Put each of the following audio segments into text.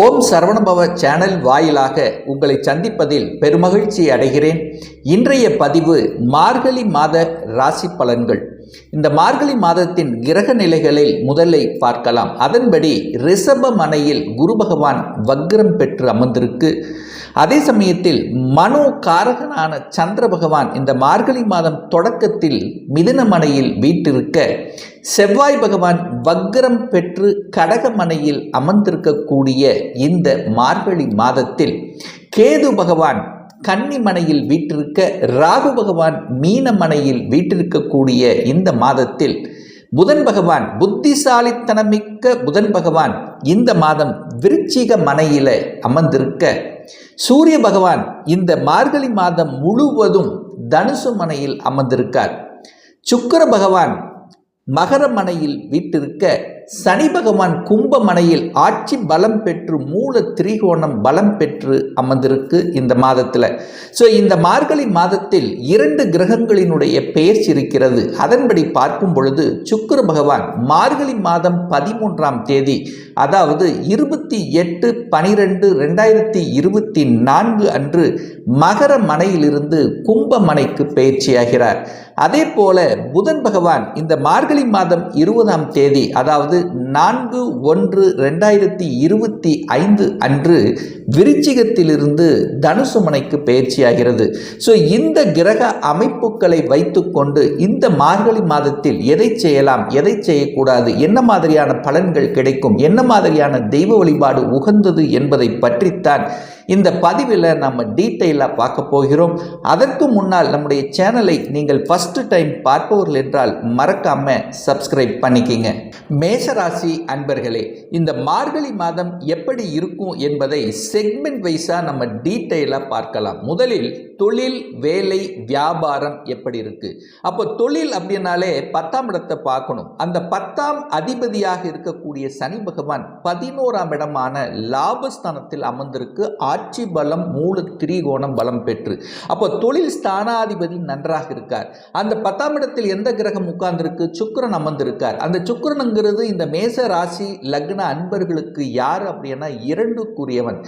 ஓம் Saravanabhava channel வாயிலாக உங்களை சந்திப்பதில் பெருமகிழ்ச்சி அடைகிறேன். இன்றைய பதிவு மார்கழி மாத ராசி பலன்கள். இந்த மார்கழி மாதத்தின் கிரக நிலைகளில் முதலை பார்க்கலாம். அதன்படி ரிஷப மனையில் குரு பகவான் வக்ரம் பெற்று அமர்ந்திருக்கு. அதே சமயத்தில் மனோ காரகனான சந்திர பகவான் இந்த மார்கழி மாதம் தொடக்கத்தில் மிதனமனையில் வீட்டிருக்க செவ்வாய் பகவான் வக்ரம் பெற்று கடகமனையில் அமர்ந்திருக்கக்கூடிய இந்த மார்கழி மாதத்தில் கேது பகவான் கன்னிமனையில் வீட்டிருக்க ராகு பகவான் மீனமனையில் வீட்டிருக்கக்கூடிய இந்த மாதத்தில் புதன் பகவான் புத்திசாலித்தனமிக்க புதன் பகவான் இந்த மாதம் விருச்சிக மனையில அமர்ந்திருக்க சூரிய பகவான் இந்த மார்கழி மாதம் முழுவதும் தனுசு மனையில் அமர்ந்திருக்கார். சுக்கிர பகவான் மகரமனையில் வீட்டிருக்க சனி பகவான் கும்பமனையில் ஆட்சி பலம் பெற்று மூல திரிகோணம் பலம் பெற்று அமர்ந்திருக்கு இந்த மாதத்தில். ஸோ இந்த மார்கழி மாதத்தில் இரண்டு கிரகங்களினுடைய பெயர்ச்சி இருக்கிறது. அதன்படி பார்க்கும் பொழுது சுக்கர பகவான் மார்கழி மாதம் பதிமூன்றாம் தேதி அதாவது இருபத்தி எட்டு பனிரெண்டு ரெண்டாயிரத்தி இருபத்தி நான்கு அன்று மகர மனையிலிருந்து கும்பமனைக்கு பயிற்சியாகிறார் அதே போல புதன் பகவான் இந்த மார்கழி மார்கழி மாதம் இருபதாம் தேதி அதாவது நான்கு ஒன்று ரெண்டாயிரத்தி இருபத்தி ஐந்து அன்று விருச்சிகத்திலிருந்து தனுசு மனைக்கு பயிற்சியாகிறது. ஸோ இந்த கிரக அமைப்புகளை வைத்துக்கொண்டு இந்த மார்கழி மாதத்தில் எதை செய்யலாம் எதை செய்யக்கூடாது என்ன மாதிரியான பலன்கள் கிடைக்கும் என்ன மாதிரியான தெய்வ வழிபாடு உகந்தது என்பதை பற்றித்தான் இந்த பதிவில் நம்ம டீட்டெயிலாக பார்க்க போகிறோம். அதற்கு முன்னால் நம்முடைய சேனலை நீங்கள் ஃபஸ்ட்டு டைம் பார்ப்பவர்கள் என்றால் மறக்காம சப்ஸ்கிரைப் பண்ணிக்கிங்க. மேஷராசி அன்பர்களே இந்த மார்கழி மாதம் எப்படி இருக்கும் என்பதை செக்மெண்ட் வைஸாக நம்ம டீட்டெயிலாக பார்க்கலாம். முதலில் தொழில் வேலை வியாபாரம் எப்படி இருக்கு? அப்போ தொழில் அப்படின்னாலே பத்தாம் இடத்தை பார்க்கணும். அந்த பத்தாம் அதிபதியாக இருக்கக்கூடிய சனி பகவான் பதினோராம் இடமான லாபஸ்தானத்தில் அமர்ந்திருக்கு. ஆட்சி பலம் மூல திரிகோணம் பலம் பெற்று. அப்போ தொழில் ஸ்தானாதிபதி நன்றாக இருக்கார். அந்த பத்தாம் இடத்தில் எந்த கிரகம் உட்கார்ந்திருக்கு? சுக்கிரன் அமர்ந்திருக்கார். அந்த சுக்கிரனுங்கிறது இந்த மேச ராசி லக்ன அன்பர்களுக்கு யார் அப்படின்னா இரண்டுக்குரியவன்.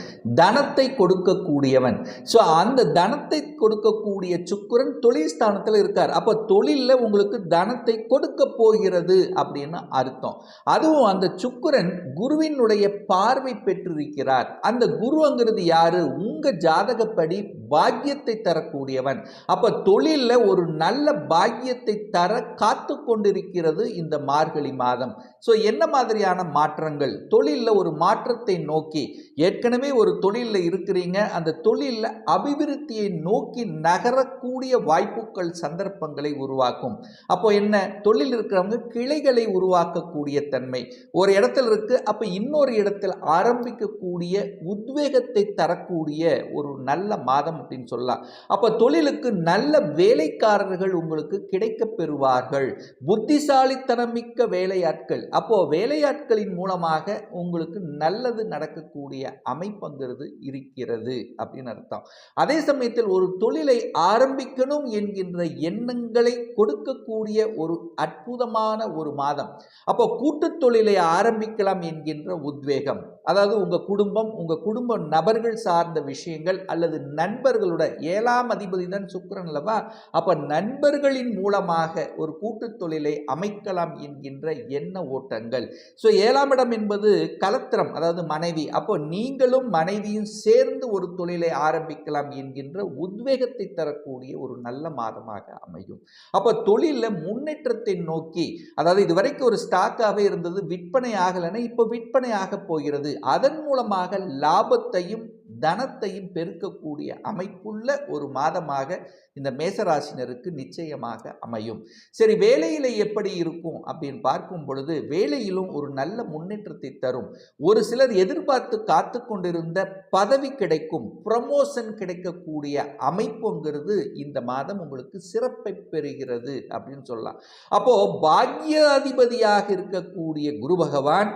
தனத்தை கொடுக்கக்கூடியவன். ஸோ அந்த தனத்தை கொடுக்கக்கூடிய சுக்கரன் தொழில் ஸ்தானத்தில் இருக்கார். அப்போ தொழிலில் உங்களுக்கு தனத்தை கொடுக்க போகிறது அப்படின்னு அர்த்தம். அதுவும் அந்த சுக்கரன் குருவினுடைய பார்வை பெற்றிருக்கிறார். அந்த குருங்கிறது யாரு? உங்க ஜாதகப்படி பாக்கியத்தை தரக்கூடியவன். அப்ப தொழிலில் ஒரு நல்ல பாக்கியத்தை தர காத்து கொண்டிருக்கிறது இந்த மார்கழி மாதம். ஸோ என்ன மாதிரியான மாற்றங்கள்? தொழிலில் ஒரு மாற்றத்தை நோக்கி. ஏற்கனவே ஒரு தொழிலில் இருக்கிறீங்க. அந்த தொழிலில் அபிவிருத்தியை நோக்கி நகரக்கூடிய வாய்ப்புகள் சந்தர்ப்பங்களை உருவாக்கும். அப்போ என்ன? தொழில் இருக்கிறவங்க கிளைகளை உருவாக்கக்கூடிய தன்மை. ஒரு இடத்துல இருக்கு. அப்போ இன்னொரு இடத்தில் ஆரம்பிக்கக்கூடிய உத்வேகத்தை தரக்கூடிய ஒரு நல்ல மாதம் அப்படின்னு சொல்லலாம். அப்போ தொழிலுக்கு நல்ல வேலைக்காரர்கள் உங்களுக்கு கிடைக்க பெறுவார்கள் புத்திசாலித்தனமிக்க வேலையாட்கள். அப்போ வேலையாட்களின் மூலமாக உங்களுக்கு நல்லது நடக்கக்கூடிய அமைப்புங்கிறது இருக்கிறது அப்படின்னு அர்த்தம். அதே சமயத்தில் ஒரு தொழிலை ஆரம்பிக்கணும் என்கின்ற எண்ணங்களை கொடுக்கக்கூடிய ஒரு அற்புதமான ஒரு மாதம். அப்போ கூட்டு தொழிலை ஆரம்பிக்கலாம் என்கின்ற உத்வேகம். அதாவது உங்கள் குடும்பம் உங்கள் குடும்ப நபர்கள் சார்ந்த விஷயங்கள் அல்லது நண்பர்களோட ஏழாம் அதிபதி தான் சுக்கரன் அல்லவா? அப்போ நண்பர்களின் மூலமாக ஒரு கூட்டு தொழிலை அமைக்கலாம் என்கின்ற எண்ண ஓட்டங்கள். ஸோ ஏழாம் இடம் என்பது கலத்திரம் அதாவது மனைவி. அப்போ நீங்களும் மனைவியும் சேர்ந்து ஒரு தொழிலை ஆரம்பிக்கலாம் என்கின்ற உத்வேகத்தை தரக்கூடிய ஒரு நல்ல மாதமாக அமையும். அப்போ தொழிலில் முன்னேற்றத்தை நோக்கி அதாவது இதுவரைக்கும் ஒரு ஸ்டாக்காகவே இருந்தது விற்பனை ஆகலைன்னா இப்போ விற்பனை ஆக போகிறது. அதன் மூலமாக லாபத்தையும் தனத்தையும் பெருக்கக்கூடிய அமைப்புள்ள ஒரு மாதமாக இந்த மேசராசினருக்கு நிச்சயமாக அமையும். சரி வேலையில் எப்படி இருக்கும் அப்படின்னு பார்க்கும் பொழுது வேலையிலும் ஒரு நல்ல முன்னேற்றத்தை தரும். ஒரு சிலர் எதிர்பார்த்து காத்து கொண்டிருந்த பதவி கிடைக்கும் ப்ரமோஷன் கிடைக்கக்கூடிய அமைப்புங்கிறது இந்த மாதம் உங்களுக்கு சிறப்பை பெறுகிறது அப்படின்னு சொல்லலாம். அப்போ பாக்யாதிபதியாக இருக்கக்கூடிய குரு பகவான்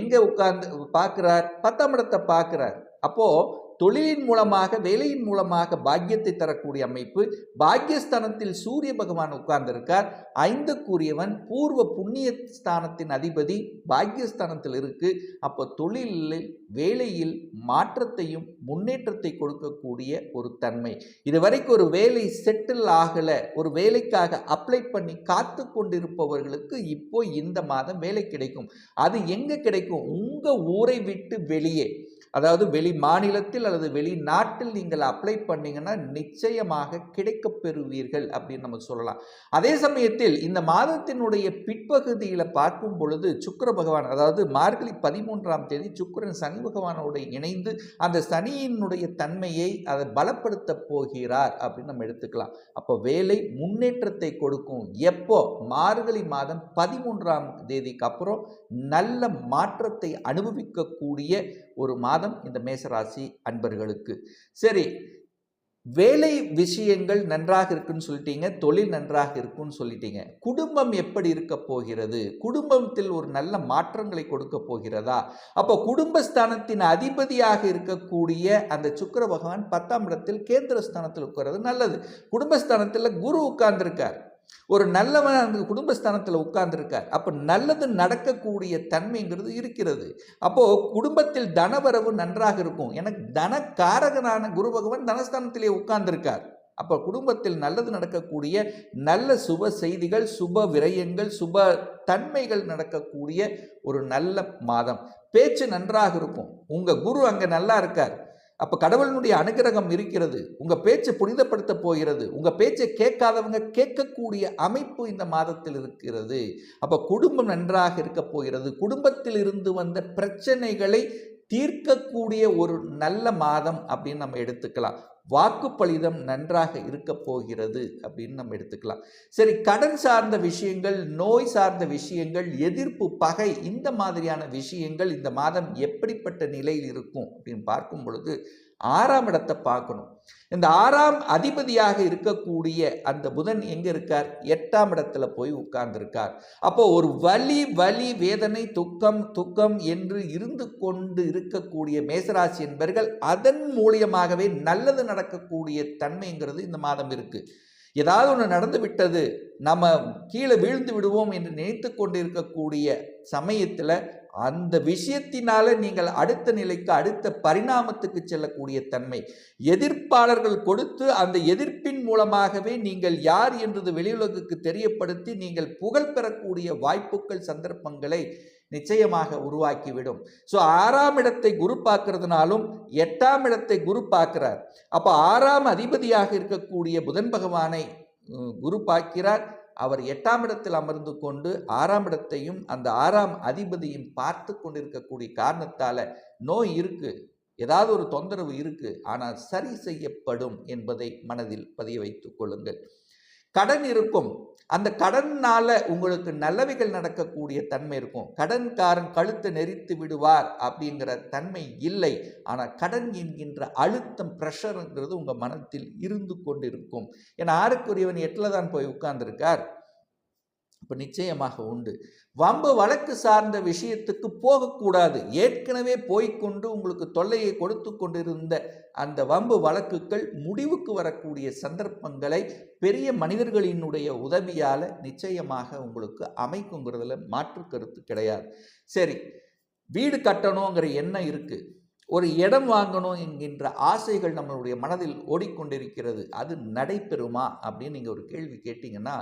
எங்கே உட்கார்ந்து பார்க்குறார்? பத்தாம் இடத்தை பார்க்குறார். அப்போது தொழிலின் மூலமாக வேலையின் மூலமாக பாக்கியத்தை தரக்கூடிய அமைப்பு பாக்கியஸ்தானத்தில் சூரிய பகவான் உட்கார்ந்திருக்கார். கூறியவன் பூர்வ புண்ணிய ஸ்தானத்தின் அதிபதி பாக்கியஸ்தானத்தில் இருக்கு. அப்போ தொழிலில் வேலையில் மாற்றத்தையும் முன்னேற்றத்தை கொடுக்கக்கூடிய ஒரு தன்மை. இதுவரைக்கும் ஒரு வேலை செட்டில் ஆகலை ஒரு வேலைக்காக அப்ளை பண்ணி காத்து கொண்டிருப்பவர்களுக்கு இப்போ இந்த மாதம் வேலை கிடைக்கும். அது எங்கே கிடைக்கும்? உங்கள் ஊரை விட்டு வெளியே. அதாவது வெளி மாநிலத்தில் அல்லது வெளிநாட்டில் நீங்கள் அப்ளை பண்ணீங்கன்னா நிச்சயமாக கிடைக்கப்பெறுவீர்கள் அப்படின்னு நம்ம சொல்லலாம். அதே சமயத்தில் இந்த மாதத்தினுடைய பிற்பகுதியில் பார்க்கும் பொழுது சுக்கர பகவான் அதாவது மார்கழி பதிமூன்றாம் தேதி சுக்கிரன் சனி பகவானோட இணைந்து அந்த சனியினுடைய தன்மையை அதை பலப்படுத்த போகிறார் அப்படின்னு நம்ம எடுத்துக்கலாம். அப்போ வேலை முன்னேற்றத்தை கொடுக்கும். எப்போ? மார்கழி மாதம் பதிமூன்றாம் தேதிக்கு அப்புறம் நல்ல மாற்றத்தை அனுபவிக்கக்கூடிய ஒரு மாதம் இந்த மேசராசி அன்பர்களுக்கு. சரி வேலை விஷயங்கள் நன்றாக இருக்குன்னு சொல்லிட்டீங்க தொழில் நன்றாக இருக்குன்னு சொல்லிட்டீங்க. குடும்பம் எப்படி இருக்க போகிறது? குடும்பத்தில் ஒரு நல்ல மாற்றங்களை கொடுக்க போகிறதா? அப்போ குடும்பஸ்தானத்தின் அதிபதியாக இருக்கக்கூடிய அந்த சுக்கர பகவான் பத்தாம் இடத்தில் கேந்திர ஸ்தானத்தில் உட்கார்றது நல்லது. குடும்பஸ்தானத்தில் குரு உட்கார்ந்துருக்கார். ஒரு நல்லவன் அந்த குடும்பஸ்தானத்தில் உட்கார்ந்துருக்கார். அப்போ நல்லது நடக்கக்கூடிய தன்மைங்கிறது இருக்கிறது. அப்போது குடும்பத்தில் தனவரவு நன்றாக இருக்கும். எனக்கு தனக்காரகனான குரு பகவான் தனஸ்தானத்திலே உட்கார்ந்துருக்கார். அப்போ குடும்பத்தில் நல்லது நடக்கக்கூடிய நல்ல சுப செய்திகள் சுப விரயங்கள் சுப தன்மைகள் நடக்கக்கூடிய ஒரு நல்ல மாதம். பேச்சு நன்றாக இருக்கும். உங்கள் குரு அங்கே நல்லா இருக்கார். அப்போ கடவுளினுடைய அனுகிரகம் இருக்கிறது. உங்கள் பேச்சை புனிதப்படுத்த போகிறது. உங்கள் பேச்சை கேட்காதவங்க கேட்கக்கூடிய அமைப்பு இந்த மாதத்தில் இருக்கிறது. அப்போ குடும்பம் நன்றாக இருக்க போகிறது. குடும்பத்தில் இருந்து வந்த பிரச்சனைகளை தீர்க்கக்கூடிய ஒரு நல்ல மாதம் அப்படின்னு நம்ம எடுத்துக்கலாம். வாக்குப்பளிதம் நன்றாக இருக்க போகிறது அப்படின்னு நம்ம எடுத்துக்கலாம். சரி கடன் சார்ந்த விஷயங்கள் நோய் சார்ந்த விஷயங்கள் எதிர்ப்பு பகை இந்த மாதிரியான விஷயங்கள் இந்த மாதம் எப்படிப்பட்ட நிலையில் இருக்கும் அப்படின்னு பார்க்கும் பொழுது ஆறாம் இடத்தை பார்க்கணும். இந்த ஆறாம் அதிபதியாக இருக்கக்கூடிய அந்த புதன் எங்க இருக்கார்? எட்டாம் இடத்துல போய் உட்கார்ந்திருக்கார். அப்போ ஒரு வலி வலி வேதனை துக்கம் துக்கம் என்று இருந்து கொண்டு இருக்கக்கூடிய மேசராசி என்பர்கள் அதன் மூலியமாகவே நல்லது நடக்கக்கூடிய தன்மைங்கிறது இந்த மாதம் இருக்கு. ஏதாவது ஒன்று நடந்து விட்டது நம்ம கீழே வீழ்ந்து விடுவோம் என்று நினைத்து கொண்டிருக்கக்கூடிய சமயத்தில் அந்த விஷயத்தினால நீங்கள் அடுத்த நிலைக்கு அடுத்த பரிணாமத்துக்கு செல்லக்கூடிய தன்மை. எதிர்ப்பாளர்கள் கொடுத்து அந்த எதிர்ப்பின் மூலமாகவே நீங்கள் யார் என்றது வெளியுலகுக்கு தெரியப்படுத்தி நீங்கள் புகழ் பெறக்கூடிய வாய்ப்புகள் சந்தர்ப்பங்களை நிச்சயமாக உருவாக்கிவிடும். ஸோ ஆறாம் இடத்தை குரு பார்க்கறதுனாலும் எட்டாம் இடத்தை குரு பார்க்கிறார். அப்போ ஆறாம் அதிபதியாக இருக்கக்கூடிய புதன் பகவானை குரு பார்க்கிறார். அவர் எட்டாம் இடத்தில் அமர்ந்து கொண்டு ஆறாம் இடத்தையும் அந்த ஆறாம் அதிபதியும் பார்த்து கொண்டிருக்கக்கூடிய காரணத்தால் நோய் இருக்கு. ஏதாவது ஒரு தொந்தரவு இருக்கு. ஆனால் சரி செய்யப்படும் என்பதை மனதில் பதிய வைத்துக் கொள்ளுங்கள். கடன் இருக்கும். அந்த கடன்னால உங்களுக்கு நல்லவைகள் நடக்கக்கூடிய தன்மை இருக்கும். கடன்காரன் கழுத்தை நெரித்து விடுவார் அப்படிங்கிற தன்மை இல்லை. ஆனால் கடன் என்கின்ற அழுத்தம் ப்ரெஷருங்கிறது உங்கள் மனத்தில் இருந்து கொண்டிருக்கும். ஏன்னா ஆறுக்குரியவன் எட்டில் தான் போய் உட்கார்ந்துருக்கார். இப்போ நிச்சயமாக உண்டு. வம்பு வழக்கு சார்ந்த விஷயத்துக்கு போகக்கூடாது. ஏற்கனவே போய்க்கொண்டு உங்களுக்கு தொல்லையை கொடுத்து கொண்டிருந்த அந்த வம்பு வழக்குகள் முடிவுக்கு வரக்கூடிய சந்தர்ப்பங்களை பெரிய மனிதர்களினுடைய உதவியால் நிச்சயமாக உங்களுக்கு அமைக்குங்கிறதுல மாற்று கருத்து கிடையாது. சரி வீடு கட்டணுங்கிற எண்ணம் இருக்குது ஒரு இடம் வாங்கணும் என்கின்ற ஆசைகள் நம்மளுடைய மனதில் ஓடிக்கொண்டிருக்கிறது. அது நடைபெறுமா அப்படின்னு நீங்கள் ஒரு கேள்வி கேட்டிங்கன்னா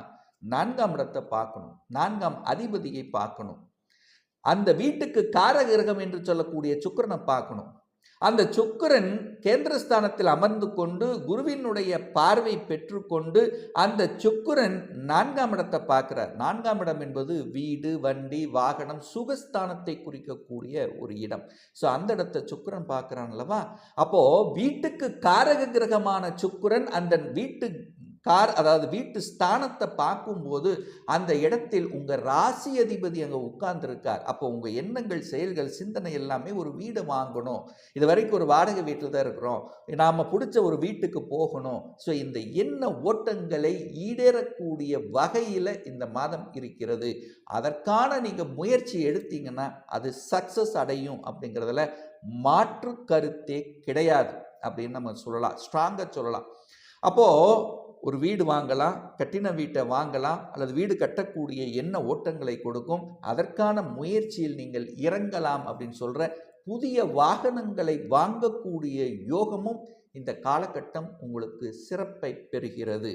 நான்காம் இடத்தை பார்க்கணும். நான்காம் அதிபதியை பார்க்கணும். அந்த வீட்டுக்கு காரகிரகம் என்று சொல்லக்கூடிய சுக்கிரனை பார்க்கணும். அந்த சுக்கரன் கேந்திரஸ்தானத்தில் அமர்ந்து கொண்டு குருவினுடைய பார்வை பெற்றுக்கொண்டு அந்த சுக்கரன் நான்காம் இடத்தை பார்க்கிறார். நான்காம் இடம் என்பது வீடு வண்டி வாகனம் சுகஸ்தானத்தை குறிக்கக்கூடிய ஒரு இடம். ஸோ அந்த இடத்தை சுக்கிரன் பார்க்குறான் அல்லவா? அப்போ வீட்டுக்கு காரக கிரகமான சுக்கரன் அந்த வீட்டு கார் அதாவது வீட்டு ஸ்தானத்தை பார்க்கும்போது அந்த இடத்தில் உங்கள் ராசி அதிபதி அங்கே உட்கார்ந்துருக்கார். அப்போ உங்கள் எண்ணங்கள் செயல்கள் சிந்தனை எல்லாமே ஒரு வீடு வாங்கணும். இது வரைக்கும் ஒரு வாடகை வீட்டில் தான் இருக்கிறோம். நாம் பிடிச்ச ஒரு வீட்டுக்கு போகணும். ஸோ இந்த எண்ண ஓட்டங்களை ஈடேறக்கூடிய வகையில் இந்த மாதம் இருக்கிறது. அதற்கான நீங்கள் முயற்சி எடுத்தீங்கன்னா அது சக்ஸஸ் அடையும் அப்படிங்கிறதுல மாற்று கருத்தே கிடையாது அப்படின்னு நம்ம சொல்லலாம். ஸ்ட்ராங்காக சொல்லலாம். அப்போது ஒரு வீடு வாங்கலாம் கட்டின வீட்டை வாங்கலாம் அல்லது வீடு கட்டக்கூடிய எண்ண ஓட்டங்களை கொடுக்கும். அதற்கான முயற்சியில் நீங்கள் இறங்கலாம் அப்படின்னு சொல்கிற புதிய வாகனங்களை வாங்கக்கூடிய யோகமும் இந்த காலகட்டம் உங்களுக்கு சிறப்பை பெறுகிறது.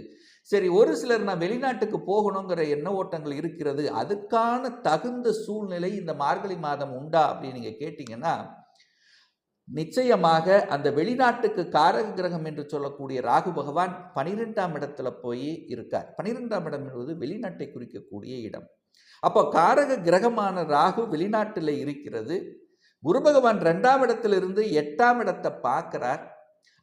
சரி ஒரு சிலர் நான் வெளிநாட்டுக்கு போகணுங்கிற எண்ண ஓட்டங்கள் இருக்கிறது. அதுக்கான தகுந்த சூழ்நிலை இந்த மார்கழி மாதம் உண்டா அப்படின்னு நீங்கள் கேட்டிங்கன்னா நிச்சயமாக அந்த வெளிநாட்டுக்கு காரக கிரகம் என்று சொல்லக்கூடிய ராகு பகவான் பனிரெண்டாம் இடத்துல போய் இருக்கார். பனிரெண்டாம் இடம் என்பது வெளிநாட்டை குறிக்கக்கூடிய இடம். அப்போ காரக கிரகமான ராகு வெளிநாட்டில் இருக்கிறது. குரு பகவான் ரெண்டாம் இடத்திலிருந்து எட்டாம் இடத்தை பார்க்கிறார்.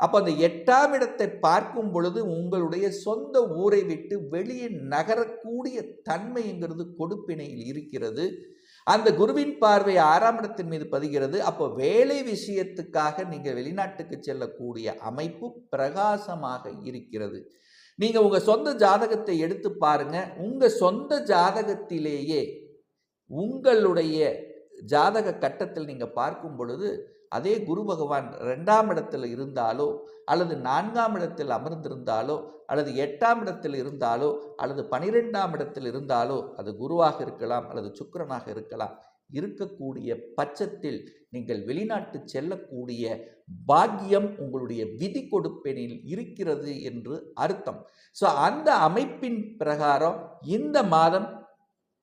அப்போ அந்த எட்டாம் இடத்தை பார்க்கும் பொழுது உங்களுடைய சொந்த ஊரை விட்டு வெளியே நகரக்கூடிய தன்மைங்கிறது கொடுப்பினையில் இருக்கிறது. அந்த குருவின் பார்வை ஆறாம் இடத்தின் மீது பதிகிறது. அப்போ வேலை விஷயத்துக்காக நீங்கள் வெளிநாட்டுக்கு செல்லக்கூடிய அமைப்பு பிரகாசமாக இருக்கிறது. நீங்கள் உங்கள் சொந்த ஜாதகத்தை எடுத்து பாருங்க. உங்கள் சொந்த ஜாதகத்திலேயே உங்களுடைய ஜாதக கட்டத்தில் நீங்கள் பார்க்கும் பொழுது அதே குரு பகவான் ரெண்டாம் இடத்தில் இருந்தாலோ அல்லது நான்காம் இடத்தில் அமர்ந்திருந்தாலோ அல்லது எட்டாம் இடத்தில் இருந்தாலோ அல்லது பனிரெண்டாம் இடத்தில் இருந்தாலோ அது குருவாக இருக்கலாம் அல்லது சுக்கரனாக இருக்கலாம். இருக்கக்கூடிய பட்சத்தில் நீங்கள் வெளிநாட்டு செல்லக்கூடிய பாக்கியம் உங்களுடைய விதி கொடுப்பெனில் இருக்கிறது என்று அர்த்தம். ஸோ அந்த அமைப்பின் பிரகாரம் இந்த மாதம்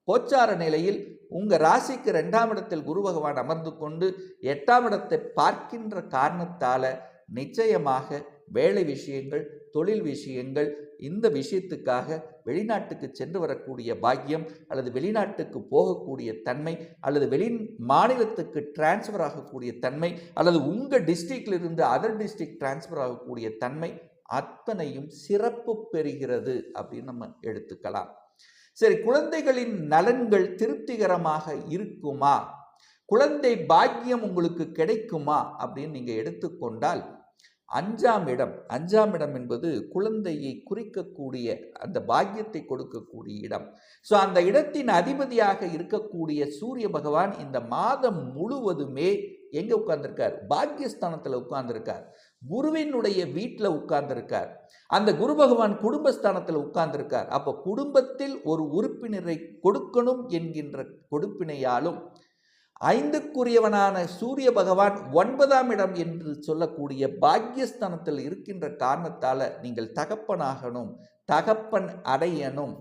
கோச்சார நிலையில் உங்கள் ராசிக்கு ரெண்டாம் இடத்தில் குரு பகவான் அமர்ந்து கொண்டு எட்டாம் இடத்தை பார்க்கின்ற காரணத்தால் நிச்சயமாக வேலை விஷயங்கள் தொழில் விஷயங்கள் இந்த விஷயத்துக்காக வெளிநாட்டுக்கு சென்று வரக்கூடிய பாக்கியம் அல்லது வெளிநாட்டுக்கு போகக்கூடிய தன்மை அல்லது வெளி மாநிலத்துக்கு டிரான்ஸ்ஃபர் ஆகக்கூடிய தன்மை அல்லது உங்கள் டிஸ்ட்ரிக்டிலிருந்து அதர் டிஸ்ட்ரிக்ட் டிரான்ஸ்ஃபர் ஆகக்கூடிய தன்மை அத்தனையும் சிறப்பு பெறுகிறது அப்படின்னு நம்ம எடுத்துக்கலாம். சரி குழந்தைகளின் நலன்கள் திருப்திகரமாக இருக்குமா? குழந்தை பாக்கியம் உங்களுக்கு கிடைக்குமா? அப்படின்னு நீங்கள் எடுத்துக்கொண்டால் அஞ்சாம் இடம் அஞ்சாம் இடம் என்பது குழந்தையை குறிக்கக்கூடிய அந்த பாக்கியத்தை கொடுக்கக்கூடிய இடம். ஸோ அந்த இடத்தின் அதிபதியாக இருக்கக்கூடிய சூரிய பகவான் இந்த மாதம் முழுவதுமே எங்கே உட்கார்ந்துருக்கார்? பாக்கியஸ்தானத்தில் உட்கார்ந்துருக்கார். குருவினுடைய வீட்டில் உட்கார்ந்திருக்கார். அந்த குரு பகவான் குடும்பஸ்தானத்தில் உட்கார்ந்திருக்கார். அப்போ குடும்பத்தில் ஒரு உறுப்பினரை கொடுக்கணும் என்கின்ற கொடுப்பினையாலும் ஐந்துக்குரியவனான சூரிய பகவான் ஒன்பதாம் இடம் என்று சொல்லக்கூடிய பாக்கியஸ்தானத்தில் இருக்கின்ற காரணத்தால் நீங்கள் தகப்பனாகணும் தகப்பன் அடையணும்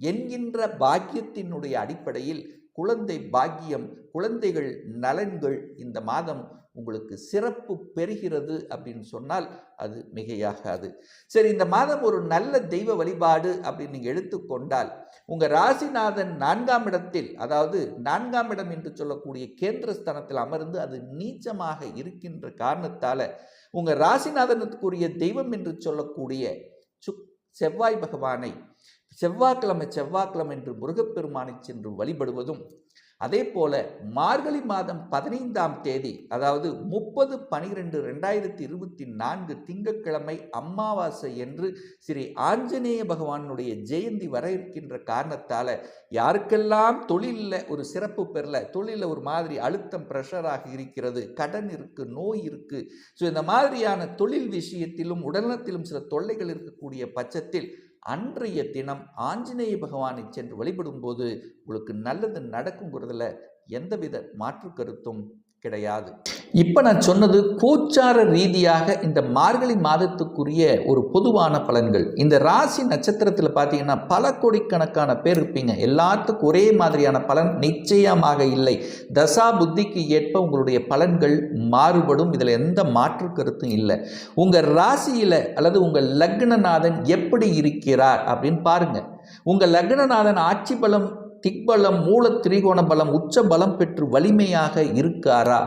என்கின்ற பாக்கியத்தினுடைய அடிப்படையில் குழந்தை பாக்கியம் குழந்தைகள் நலன்கள் இந்த மாதம் உங்களுக்கு சிறப்பு பெறுகிறது அப்படின்னு சொன்னால் அது மிகையாகாது. சரி இந்த மாதம் ஒரு நல்ல தெய்வ வழிபாடு அப்படின்னு நீங்கள் எடுத்துக்கொண்டால் உங்கள் ராசிநாதன் நான்காம் இடத்தில் அதாவது நான்காம் இடம் என்று சொல்லக்கூடிய கேந்திரஸ்தானத்தில் அமர்ந்து அது நீச்சமாக இருக்கின்ற காரணத்தால் உங்கள் ராசிநாதனுக்குரிய தெய்வம் என்று சொல்லக்கூடிய சுக் செவ்வாய் பகவானை செவ்வாய்க்கிழமை செவ்வாய்க்கிழமை என்று முருகப்பெருமானை சென்று வழிபடுவதும் அதே போல மார்கழி மாதம் பதினைந்தாம் தேதி அதாவது முப்பது பனிரெண்டு ரெண்டாயிரத்தி இருபத்தி நான்கு திங்கட்கிழமை அமாவாசை என்று ஸ்ரீ ஆஞ்சநேய பகவானுடைய ஜெயந்தி வர இருக்கின்ற காரணத்தால் யாருக்கெல்லாம் தொழிலில் ஒரு சிறப்பு பெறல தொழிலில் ஒரு மாதிரி அழுத்தம் ப்ரெஷராக இருக்கிறது கடன் இருக்குது நோய் இருக்குது ஸோ இந்த மாதிரியான தொழில் விஷயத்திலும் உடல்நலத்திலும் சில தொல்லைகள் இருக்கக்கூடிய பட்சத்தில் அன்றைய தினம் ஆஞ்சநேய பகவானை சென்று வழிபடும்போது உங்களுக்கு நல்லது நடக்குங்கிறதுல எந்தவித மாற்று கருத்தும் கிடையாது. இப்போ நான் சொன்னது கோச்சார ரீதியாக இந்த மார்கழி மாதத்துக்குரிய ஒரு பொதுவான பலன்கள். இந்த ராசி நட்சத்திரத்தில் பார்த்தீங்கன்னா பல கோடிக்கணக்கான பேர் இருப்பீங்க. எல்லாத்துக்கும் ஒரே மாதிரியான பலன் நிச்சயமாக இல்லை. தசா புத்திக்கு ஏற்ப உங்களுடைய பலன்கள் மாறுபடும். இதில் எந்த மாற்று கருத்தும் இல்லை. உங்கள் ராசியில் அல்லது உங்கள் லக்னநாதன் எப்படி இருக்கிறார் அப்படின்னு பாருங்கள் உங்கள் லக்னநாதன் ஆட்சி பலம் திக்பலம் மூல திரிகோண பலம் உச்ச பலம் பெற்று வலிமையாக இருக்காரா?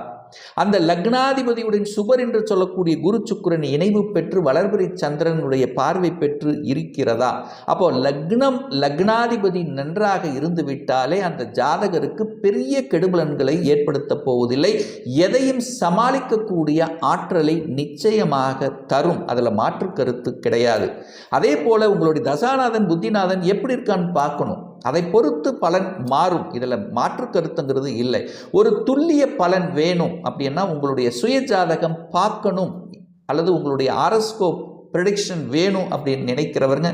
அந்த லக்னாதிபதியுடன் சுபர் என்று சொல்லக்கூடிய குரு சுக்கிரன் இணைவு பெற்று வளர்பிறை சந்திரனுடைய பார்வை பெற்று இருக்கிறதா? அப்போ லக்னம் லக்னாதிபதி நன்றாக இருந்துவிட்டாலே அந்த ஜாதகருக்கு பெரிய கெடுபலன்களை ஏற்படுத்த போவதில்லை. எதையும் சமாளிக்கக்கூடிய ஆற்றலை நிச்சயமாக தரும். அதில் மாற்று கருத்து கிடையாது. அதே போல உங்களுடைய தசாநாதன் புத்திநாதன் எப்படி இருக்கான்னு பார்க்கணும். அதை பொறுத்து பலன் மாறும். இதில் மாற்று கருத்துங்கிறது இல்லை. ஒரு துல்லிய பலன் வேணும் அப்படின்னா உங்களுடைய சுய ஜாதகம் பார்க்கணும். அல்லது உங்களுடைய ஆரஸ்கோப் ப்ரெடிக்ஷன் வேணும் அப்படின்னு நினைக்கிறவருங்க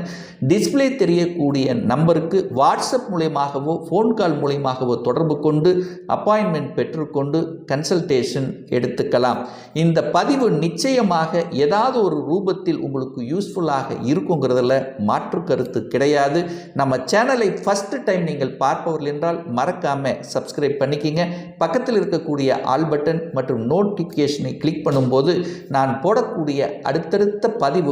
டிஸ்ப்ளே தெரியக்கூடிய நம்பருக்கு வாட்ஸ்அப் மூலியமாகவோ ஃபோன் கால் மூலியமாகவோ தொடர்பு கொண்டு அப்பாயின்மெண்ட் பெற்றுக்கொண்டு கன்சல்டேஷன் எடுத்துக்கலாம். இந்த பதிவு நிச்சயமாக ஏதாவது ஒரு ரூபத்தில் உங்களுக்கு யூஸ்ஃபுல்லாக இருக்குங்கிறதுல மாற்று கருத்து கிடையாது. நம்ம சேனலை ஃபஸ்ட்டு டைம் நீங்கள் பார்ப்பவர்கள் என்றால் மறக்காமல் சப்ஸ்கிரைப் பண்ணிக்கிங்க. பக்கத்தில் இருக்கக்கூடிய ஆல் பட்டன் மற்றும் நோட்டிஃபிகேஷனை கிளிக் பண்ணும்போது நான் போடக்கூடிய அடுத்தடுத்த பதிவு